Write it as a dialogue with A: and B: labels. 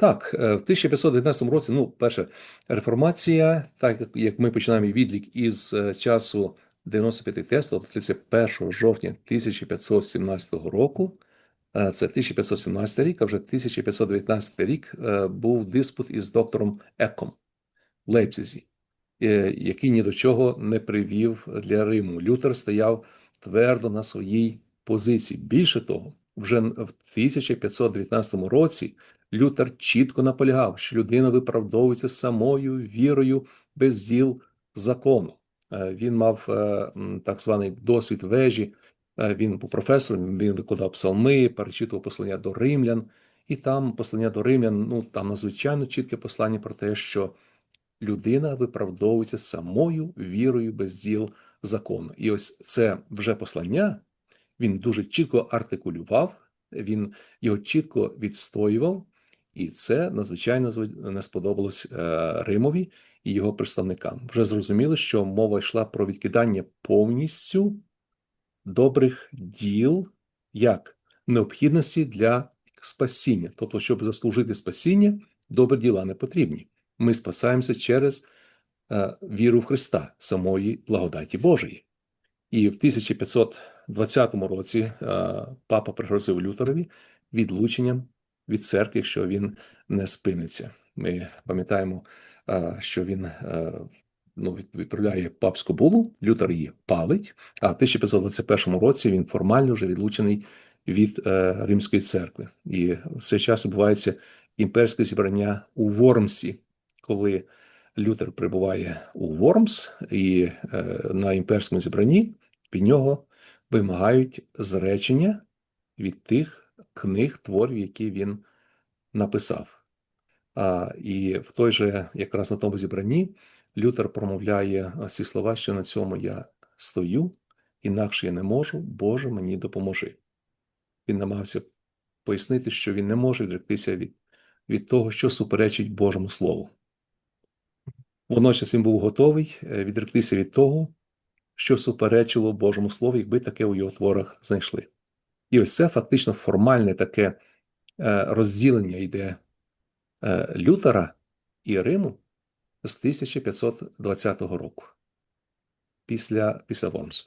A: Так, е, в 1519 році, ну, перше, реформація, так як- ми починаємо відлік із е, часу 95 тесту, тобто 31 жовтня 1517 року, е, це 1517 рік, а вже 1519 рік був диспут із доктором Еком в Лейпцизі, який ні до чого не привів для Риму. Лютер стояв твердо на своїй позиції. Більше того, вже в 1519 році Лютер чітко наполягав, що людина виправдовується самою вірою без діл закону. Е, Він мав е, так званий досвід вежі. Е, Він був професором, він викладав псалми, перечитував послання до римлян, і там послання до римлян, ну там надзвичайно чітке послання про те, що людина виправдовується самою вірою без діл закону. І ось це вже послання він дуже чітко артикулював, він його чітко відстоював, і це надзвичайно не сподобалось е, Римові і його представникам. Вже зрозуміли, що мова йшла про відкидання повністю добрих діл як необхідності для спасіння. Тобто, щоб заслужити спасіння, добрі діла не потрібні. Ми спасаємося через е, віру в Христа, самої благодаті Божої. І в 1520 році е, папа пригрозив Лютерові відлученням від церкви, якщо він не спиниться. Ми пам'ятаємо, що він ну, відправляє папську булу, Лютер її палить, а в 1521 році він формально вже відлучений від е, Римської церкви. І в цей час відбувається імперське зібрання у Вормсі, коли Лютер прибуває у Вормс, і е, на імперському зібранні від нього вимагають зречення від тих книг, творів, які він написав. А, і в той же, якраз на тому зібранні, Лютер промовляє ці слова, що на цьому я стою, інакше я не можу, Боже, мені допоможи. Він намагався пояснити, що він не може відректися від, від того, що суперечить Божому Слову. Водночас він був готовий е, відректися від того, що суперечило Божому Слову, якби таке у його творах знайшли. І ось це фактично формальне таке е, розділення йде е, Лютера і Риму з 1520 року, після, після Вормсу.